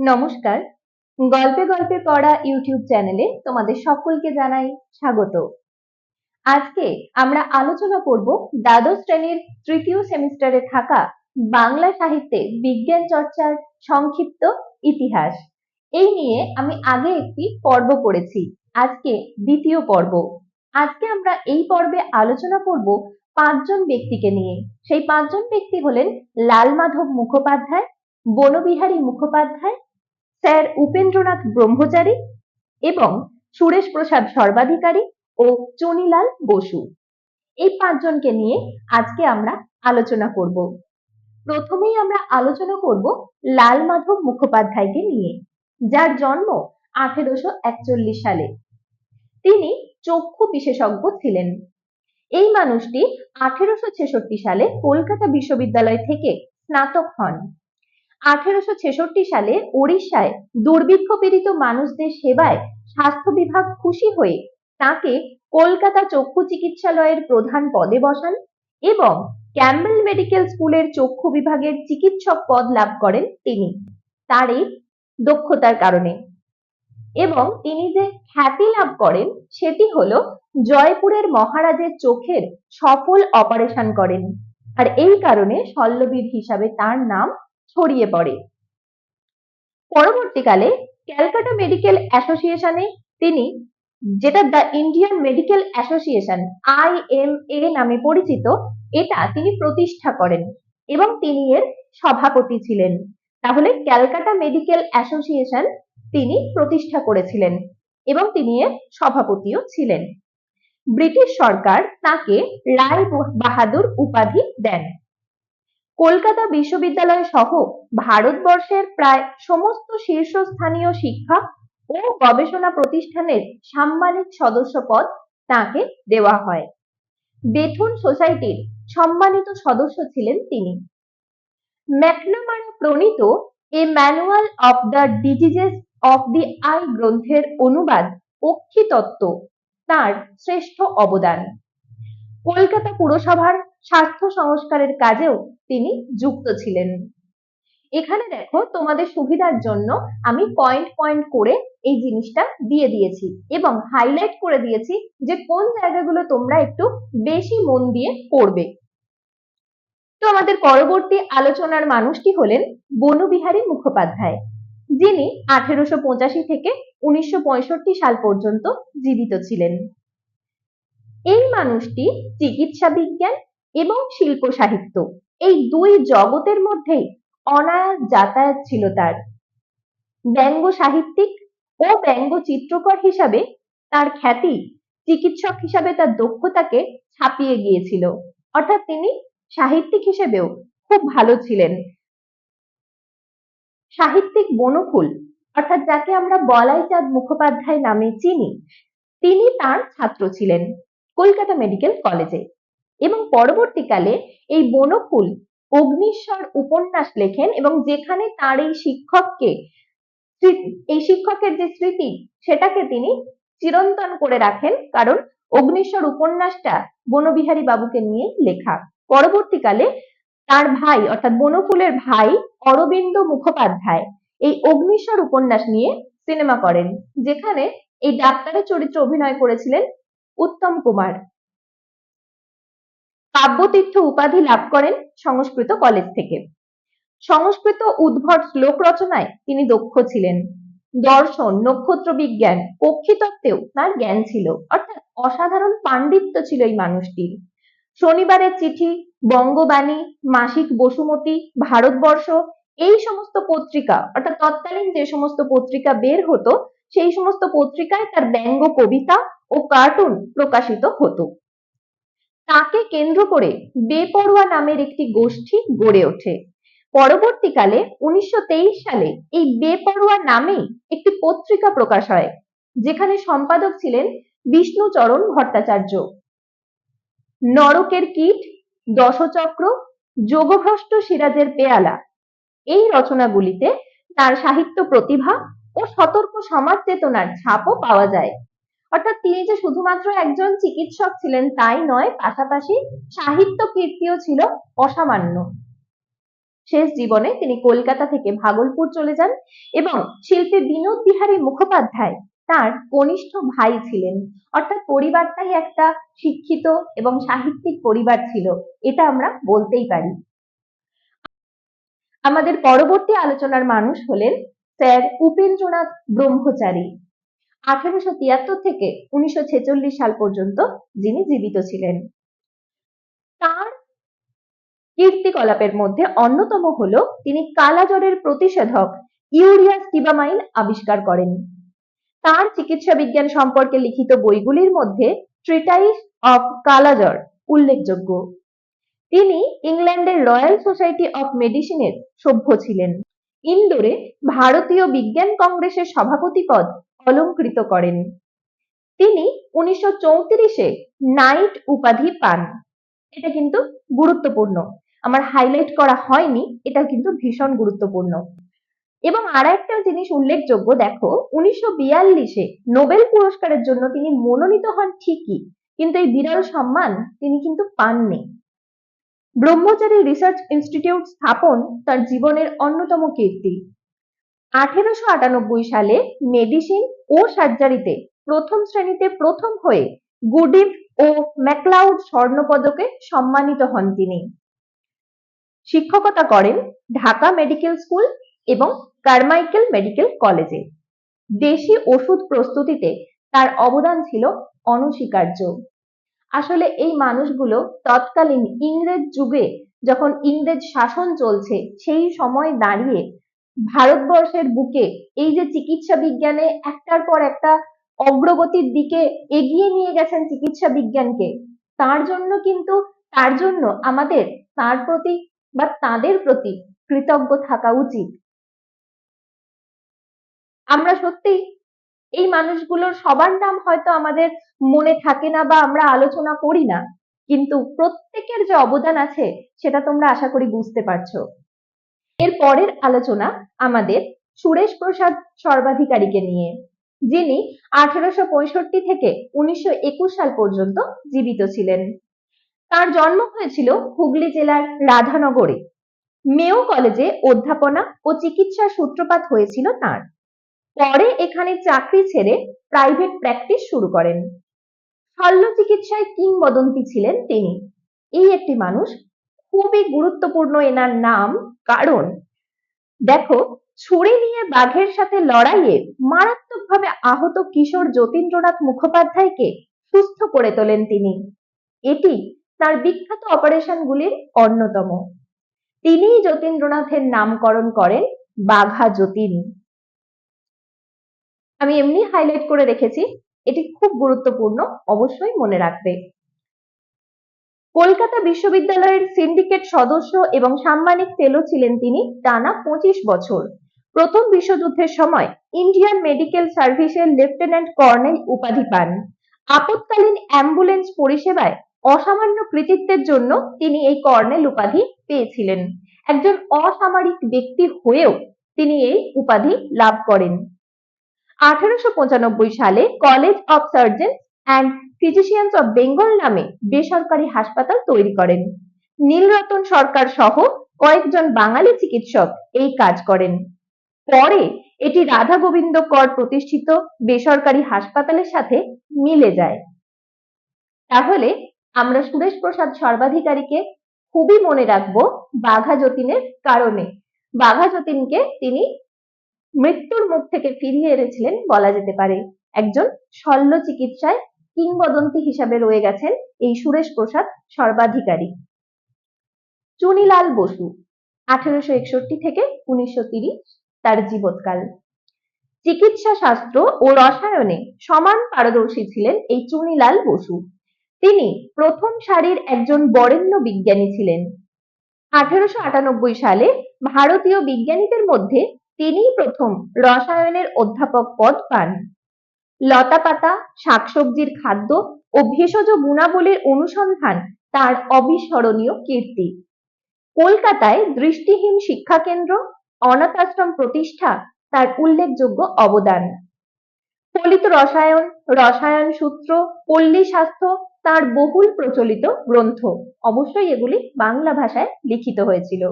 নমস্কার। গল্পে গল্পে পড়া ইউটিউব চ্যানেলে তোমাদের সকলকে জানাই স্বাগত। আজকে আমরা আলোচনা করব দ্বাদশ শ্রেণির তৃতীয় সেমিস্টারে থাকা বাংলা সাহিত্যে বিজ্ঞান চর্চার সংক্ষিপ্ত ইতিহাস। এই নিয়ে আমি আগে একটি পর্ব পড়েছি, আজকে দ্বিতীয় পর্ব। আজকে আমরা এই পর্বে আলোচনা করব পাঁচজন ব্যক্তিকে নিয়ে। সেই পাঁচজন ব্যক্তি হলেন লাল মাধব মুখোপাধ্যায়, বনবিহারী মুখোপাধ্যায় স্যার উপেন্দ্রনাথ ব্রহ্মচারী এবং সুরেশ প্রসাদ সর্বাধিকারী ও চুনিলাল বসু। এই পাঁচজনকে নিয়ে আজকে আমরা আলোচনা করব। প্রথমেই আমরা আলোচনা করব লাল মাধব মুখোপাধ্যায়কে নিয়ে, যার জন্ম আঠেরোশো একচল্লিশ সালে। তিনি চক্ষু বিশেষজ্ঞ ছিলেন। এই মানুষটি আঠেরোশো ছেষট্টি সালে কলকাতা বিশ্ববিদ্যালয় থেকে স্নাতক হন। আঠেরোশো ছেষট্টি সালে ওড়িশায় দুর্ভিক্ষ পীড়িত মানুষদের সেবায় স্বাস্থ্য বিভাগ খুশি হয়ে তাকে কলকাতা চক্ষু চিকিৎসালয়ের প্রধান পদে বসান এবং ক্যাম্বেল মেডিকেল স্কুলের চক্ষু বিভাগের চিকিৎসক পদ লাভ করেন তিনি। তার এই দক্ষতার কারণে। এবং তিনি যে খ্যাতি লাভ করেন, সেটি হলো জয়পুরের মহারাজের চোখের সফল অপারেশন করেন। আর এই কারণে শল্যবীর হিসাবে তার নাম ছড়িয়ে পড়ে। পরবর্তীকালে ক্যালকাটা মেডিকেল অ্যাসোসিয়েশনে তিনি, যেটা the Indian medical association IMA নামে পরিচিত, এটা তিনি প্রতিষ্ঠা করেন এবং তিনি এর সভাপতি ছিলেন। তাহলে ক্যালকাটা মেডিকেল অ্যাসোসিয়েশন তিনি প্রতিষ্ঠা করেছিলেন এবং তিনি এর সভাপতিও ছিলেন। ব্রিটিশ সরকার তাকে রায় বাহাদুর উপাধি দেন। কলকাতা বিশ্ববিদ্যালয় সহ ভারতবর্ষের প্রায় সমস্ত শীর্ষস্থানীয় শিক্ষা ও গবেষণা প্রতিষ্ঠানের সাম্মানিক সদস্য পদ তাকে দেওয়া হয়। বেথুন সোসাইটির সম্মানিত সদস্য ছিলেন তিনি। ম্যাকনামারা প্রণীত a manual of the diseases of the eye গ্রন্থের অনুবাদ অক্ষিতত্ত্ব তার শ্রেষ্ঠ অবদান। কলকাতা পুরসভার স্বাস্থ্য সংস্কারের কাজেও তিনি যুক্ত ছিলেন। এখানে দেখো তোমাদের সুবিধার জন্য আমি পয়েন্ট পয়েন্ট করে এই জিনিসটা দিয়ে দিয়েছি এবং হাইলাইট করে দিয়েছি যে কোন জায়গাগুলো তোমরা একটু বেশি মন দিয়ে পড়বে। তো আমাদের পরবর্তী আলোচনার মানুষটি হলেন? বনবিহারী মুখোপাধ্যায়। যিনি আঠেরোশো পঁচাশি থেকে উনিশশো পঁয়ষট্টি সাল পর্যন্ত জীবিত ছিলেন। এই মানুষটি চিকিৎসা বিজ্ঞান এবং শিল্প সাহিত্য। এই দুই জগতের মধ্যেই অনায়াস যাতায়াত ছিল তার। ব্যঙ্গ সাহিত্যিক ও ব্যঙ্গ চিত্রকর হিসাবে তার খ্যাতি চিকিৎসক হিসাবে তার দক্ষতাকে ছাপিয়ে গিয়েছিল। অর্থাৎ তিনি সাহিত্যিক হিসেবেও খুব ভালো ছিলেন। সাহিত্যিক বনফুল, অর্থাৎ যাকে আমরা বলাই চাঁদ মুখোপাধ্যায় নামে চিনি, তিনি তার ছাত্র ছিলেন কলকাতা মেডিকেল কলেজে। এবং পরবর্তীকালে এই বনফুল অগ্নিশ্বর উপন্যাস লেখেন এবং যেখানে তার এই শিক্ষককে এই শিক্ষকের যে স্মৃতি, সেটাকে তিনি চিরন্তন করে রাখেন কারণ অগ্নিশ্বর উপন্যাসটা বনবিহারী বাবুকে নিয়ে লেখা। পরবর্তীকালে তার ভাই, অর্থাৎ বনফুলের ভাই অরবিন্দ মুখোপাধ্যায় এই অগ্নিশ্বর উপন্যাস নিয়ে সিনেমা করেন, যেখানে এই ডাক্তারের চরিত্রে অভিনয় করেছিলেন উত্তম কুমার। কাব্যতীর্থ উপাধি লাভ করেন সংস্কৃত কলেজ থেকে। সংস্কৃত উদ্ভট শ্লোক রচনায় তিনি দক্ষ ছিলেন। দর্শন, নক্ষত্র বিজ্ঞান, পক্ষীতত্ত্বেও তার জ্ঞান ছিল। অর্থাৎ অসাধারণ পাণ্ডিত্য ছিল এই মানুষটির। শনিবারের চিঠি, বঙ্গবাণী, মাসিক বসুমতী, ভারতবর্ষ, এই সমস্ত পত্রিকা, অর্থাৎ তৎকালীন যে সমস্ত পত্রিকা বের হতো, সেই সমস্ত পত্রিকায় তার ব্যঙ্গ কবিতা ও কার্টুন প্রকাশিত হতো। তাকে কেন্দ্র করে বেপরোয়া নামের একটি গোষ্ঠী গড়ে ওঠে। পরবর্তীকালে উনিশশো সালে এই বেপরোয়া নামেই একটি পত্রিকা প্রকাশ হয়, যেখানে সম্পাদক ছিলেন বিষ্ণুচরণ ভট্টাচার্য। নরকের কীট, দশচক্র, যোগভ্রষ্ট সিরাজের পেয়ালা এই রচনাগুলিতে তার সাহিত্য প্রতিভা ও সতর্ক সমাজ চেতনার ছাপও পাওয়া যায়। অর্থাৎ তিনি যে শুধুমাত্র একজন চিকিৎসক ছিলেন তাই নয়, পাশাপাশি সাহিত্য কীর্তিও ছিল অসামান্য। শেষ জীবনে তিনি কলকাতা থেকে ভাগলপুর চলে যান এবং শিল্পী বিনোদ বিহারী মুখোপাধ্যায় তার কনিষ্ঠ ভাই ছিলেন। অর্থাৎ পরিবারটাই একটা শিক্ষিত এবং সাহিত্যিক পরিবার ছিল, এটা আমরা বলতেই পারি। আমাদের পরবর্তী আলোচনার মানুষ হলেন স্যার উপেন্দ্রনাথ ব্রহ্মচারী। আঠারোশো তিয়াত্তর থেকে উনিশশো ছেচল্লিশ সাল পর্যন্ত যিনি জীবিত ছিলেন। তার কীর্তিকলাপের মধ্যে অন্যতম হলো তিনি কালাজ্বরের প্রতিষেধক ইউরিয়া স্টিবামাইন আবিষ্কার করেন। তার চিকিৎসা বিজ্ঞান সম্পর্কে লিখিত বইগুলির মধ্যে ট্রিটাইস অফ কালাজ্বর উল্লেখযোগ্য। তিনি ইংল্যান্ডের রয়্যাল সোসাইটি অফ মেডিসিনের সভ্য ছিলেন। ইন্দোরে ভারতীয় বিজ্ঞান কংগ্রেসের সভাপতি পদ অলঙ্কৃত করেন। তিনি উনিশশো নাইট উপাধি পান। এটা কিন্তু গুরুত্বপূর্ণ। আমার হাইলাইট করা হয়নি, এটা কিন্তু ভীষণ গুরুত্বপূর্ণ। এবং আর একটা জিনিস উল্লেখযোগ্য, দেখো, উনিশশো বিয়াল্লিশে নোবেল পুরস্কারের জন্য তিনি মনোনীত হন ঠিকই, কিন্তু এই বিরল সম্মান তিনি কিন্তু পাননি। ব্রহ্মচারী রিসার্চ ইনস্টিটিউট স্থাপন তার জীবনের অন্যতম কীর্তি। আঠেরোশো আটানব্বই সালে মেডিসিন ও সার্জারিতে প্রথম শ্রেণীতে প্রথম হয়ে গুডিভ ও ম্যাকলাউড স্বর্ণপদকে সম্মানিত হন তিনি। শিক্ষকতা করেন ঢাকা মেডিকেল স্কুল এবং কারমাইকেল মেডিকেল কলেজে। দেশি ওষুধ প্রস্তুতিতে তার অবদান ছিল অনস্বীকার্য। আসলে এই মানুষগুলো তৎকালীন ইংরেজ যুগে যখন ইংরেজ শাসন চলছে, সেই সময় দাঁড়িয়ে ভারতবর্ষের বুকে এই যে চিকিৎসা বিজ্ঞানে একটার পর একটা অগ্রগতির দিকে এগিয়ে নিয়ে গেছেন চিকিৎসা বিজ্ঞানকে, তার জন্য কিন্তু, তার জন্য আমাদের, তার প্রতি বা তাদের প্রতি কৃতজ্ঞ থাকা উচিত। আমরা সত্যি এই মানুষগুলোর সবার নাম হয়তো আমাদের মনে থাকে না বা আমরা আলোচনা করি না, কিন্তু প্রত্যেকের যে অবদান আছে সেটা তোমরা আশা করি বুঝতে পারছ। এর পরের আলোচনা আমাদের সুরেশ প্রসাদ সর্বাধিকারীকে নিয়ে, যিনি আঠেরোশো থেকে উনিশশো সাল পর্যন্ত জীবিত ছিলেন। তার জন্ম হয়েছিল হুগলি জেলার রাধানগরে। মেও কলেজে অধ্যাপনা ও চিকিৎসার সূত্রপাত হয়েছিল তার। পরে এখানে চাকরি ছেড়ে প্রাইভেট প্র্যাকটিস শুরু করেন। শল্য চিকিৎসায় কিংবদন্তি ছিলেন তিনি। এই একটি মানুষ খুবই গুরুত্বপূর্ণ এনার নাম। কারণ, দেখো, ছুরি নিয়ে বাঘের সাথে লড়াইয়ে মারাত্মকভাবে আহত কিশোর যতীন্দ্রনাথ মুখোপাধ্যায়কে সুস্থ করে তোলেন তিনি। এটি তার বিখ্যাত অপারেশনগুলির অন্যতম। তিনিই যতীন্দ্রনাথের নামকরণ করেন বাঘা যতীন। আমি এমনি হাইলাইট করে রেখেছি। এটি খুব গুরুত্বপূর্ণ, অবশ্যই মনে রাখবে। কলকাতা বিশ্ববিদ্যালয়ের সিন্ডিকেট সদস্য এবং সাম্মানিক ফেলো ছিলেন তিনি টানা পঁচিশ বছর। প্রথম বিশ্বযুদ্ধের সময় ইন্ডিয়ান মেডিকেল সার্ভিসের লেফটেন্যান্ট কর্নেল উপাধি পান। আপৎকালীন অ্যাম্বুলেন্স পরিষেবায় অসামান্য কৃতিত্বের জন্য তিনি এই কর্নেল উপাধি পেয়েছিলেন। একজন অসামরিক ব্যক্তি হয়েও তিনি এই উপাধি লাভ করেন। আঠারোশো পঁচানব্বই সালে college of surgeons and physicians of Bengal নামে বেসরকারি হাসপাতাল তৈরি করেন। নীলরতন সরকার সহ কয়েকজন বাঙালি চিকিৎসক এই কাজ করেন। পরে এটি রাধা গোবিন্দ কর প্রতিষ্ঠিত বেসরকারি হাসপাতালের সাথে মিলে যায়। তাহলে আমরা সুরেশ প্রসাদ সর্বাধিকারীকে খুবই মনে রাখব বাঘা যতীনের কারণে। বাঘা যতীনকে তিনি মৃত্যুর মুখ থেকে ফিরিয়ে এনেছিলেন বলা যেতে পারে। একজন শল্য চিকিৎসায় কিংবদন্তি হিসাবে রয়ে গেছেন এই সুরেশ প্রসাদ সর্বাধিকারী। চুনিলাল বসু, আঠেরোশো একষট্টি থেকে উনিশশো তিরিশ, তার জীবৎকাল। চিকিৎসা শাস্ত্র ও রসায়নে সমান পারদর্শী ছিলেন এই চুনিলাল বসু। তিনি প্রথম সারির একজন বরেণ্য বিজ্ঞানী ছিলেন। আঠেরোশো আটানব্বই সালে ভারতীয় বিজ্ঞানীদের মধ্যে তিনিই প্রথম রসায়নের অধ্যাপক পদ পান। লতাপাতা, শাকসবজির খাদ্য ও ভেষজ গুণাবলীর অনুসন্ধান তার অবিস্মরণীয় কীর্তি। কলকাতায় দৃষ্টিহীন শিক্ষা কেন্দ্র অনাথ আশ্রম প্রতিষ্ঠা তার উল্লেখযোগ্য অবদান। ফলিত রসায়ন রসায়ন সূত্র, পল্লী স্বাস্থ্য তার বহুল প্রচলিত গ্রন্থ। অবশ্যই এগুলি বাংলা ভাষায় লিখিত হয়েছিল।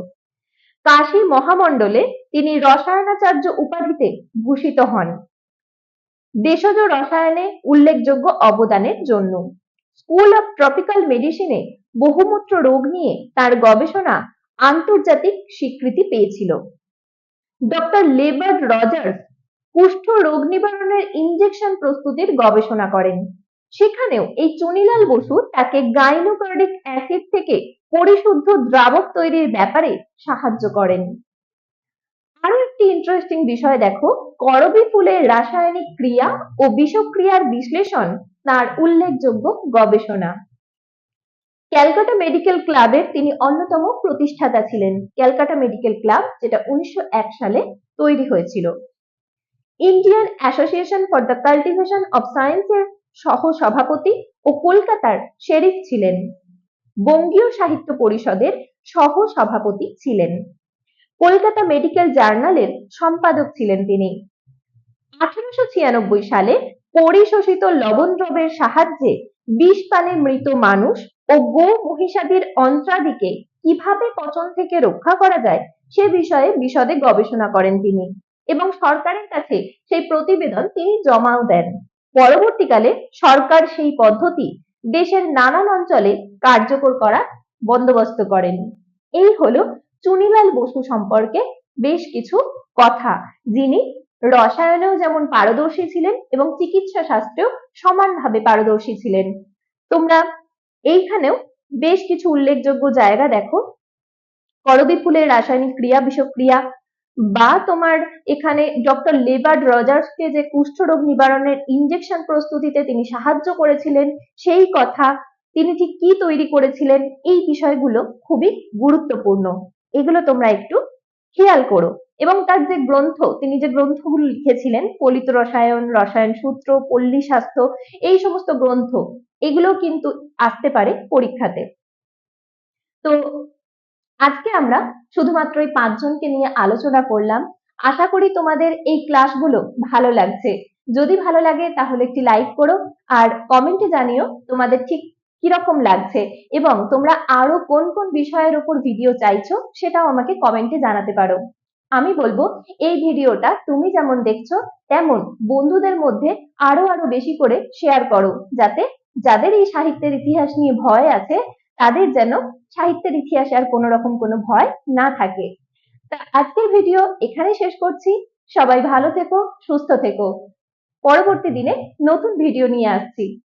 কাশী মহামণ্ডলে তিনি রসায়নাচার্য উপাধিতে ভূষিত হন। দেশজ রসায়নে উল্লেখযোগ্য অবদানের জন্য। স্কুল অফ ট্রপিক্যাল মেডিসিনে বহুমূত্র রোগ নিয়ে তার গবেষণা আন্তর্জাতিক স্বীকৃতি পেয়েছিল। ডক্টর লেবার্ড রজার্স কুষ্ঠ রোগ নিবারণের ইনজেকশন প্রস্তুতির গবেষণা করেন। সেখানেও এই চুনিলাল বসু তাকে গাইনোকার্ডিক অ্যাসিড থেকে পরিশুদ্ধ দ্রাবক তৈরির ব্যাপারে সাহায্য করেন। একটি ইন্টারেস্টিং বিষয় দেখো। করবী ফুলের রাসায়নিক ক্রিয়া ও বিষক্রিয়ার বিশ্লেষণ তার উল্লেখযোগ্য গবেষণা। ক্যালকাটা মেডিকেল ক্লাবের তিনি অন্যতম প্রতিষ্ঠাতা ছিলেন। ক্যালকাটা মেডিকেল ক্লাব, যেটা উনিশশো সালে তৈরি হয়েছিল। Indian association for the cultivation of সায়েন্সের সহ সভাপতি ও কলকাতার শেরিফ ছিলেন। বঙ্গীয় সাহিত্য পরিষদের সহ সভাপতি ছিলেন। কলকাতা মেডিকেল জার্নালের সম্পাদক ছিলেন তিনি। আঠারোশো ছিয়ানব্বই সালে পরিশোষিত লবণ দ্রবের সাহায্যে বিষ পানে মৃত মানুষ ও গো মহিষাদির অন্ত্রাদিকে কীভাবে পচন থেকে রক্ষা করা যায় সে বিষয়ে বিশদে গবেষণা করেন তিনি এবং সরকারের কাছে সেই প্রতিবেদন তিনি জমাও দেন। পরবর্তীকালে সরকার সেই পদ্ধতি দেশের নানান অঞ্চলে কার্যকর করার বন্দোবস্ত করেন। এই হলো চুনিলাল বসু সম্পর্কে বেশ কিছু কথা, যিনি রসায়নেও যেমন পারদর্শী ছিলেন এবং চিকিৎসা শাস্ত্রেও সমানভাবে পারদর্শী ছিলেন। তোমরা এইখানেও বেশ কিছু উল্লেখযোগ্য জায়গা দেখো। করবী ফুলের রাসায়নিক ক্রিয়া, বিষক্রিয়া বা তোমার এখানে ডক্টর লেবার্ড রজার্সকে যে কুষ্ঠরোগ নিবারণের ইনজেকশন প্রস্তুতিতে তিনি সাহায্য করেছিলেন, সেই কথা তিনি ঠিক কি তৈরি করেছিলেন, এই বিষয়গুলো খুবই গুরুত্বপূর্ণ। এগুলো তোমরা একটু খেয়াল করো। এবং তার যে গ্রন্থ, তিনি যে গ্রন্থগুলো লিখেছিলেন ফলিত রসায়ন রসায়ন সূত্র, পল্লী স্বাস্থ্য, এই সমস্ত গ্রন্থ এগুলো কিন্তু আসতে পারে পরীক্ষাতে। তো আজকে আমরা শুধুমাত্র এই পাঁচজনকে নিয়ে আলোচনা করলাম। আশা করি তোমাদের এই ক্লাসগুলো ভালো লাগছে। যদি ভালো লাগে তাহলে একটি লাইক করো, আর কমেন্টে জানিও তোমাদের ঠিক কীরকম লাগছে এবং তোমরা আরও কোন কোন বিষয়ের উপর ভিডিও চাইছো সেটাও আমাকে কমেন্টে জানাতে পারো। আমি বলব, এই ভিডিওটা তুমি যেমন দেখছ, তেমন বন্ধুদের মধ্যে আরও আরও বেশি করে শেয়ার করো, যাতে যাদের এই সাহিত্যের ইতিহাস নিয়ে ভয় আছে, তাদের যেন সাহিত্যের ইতিহাসে আর কোনো রকম কোনো ভয় না থাকে। তা আজকের ভিডিও এখানে শেষ করছি। সবাই ভালো থেকো, সুস্থ থেকো। পরবর্তী দিনে নতুন ভিডিও নিয়ে আসছি।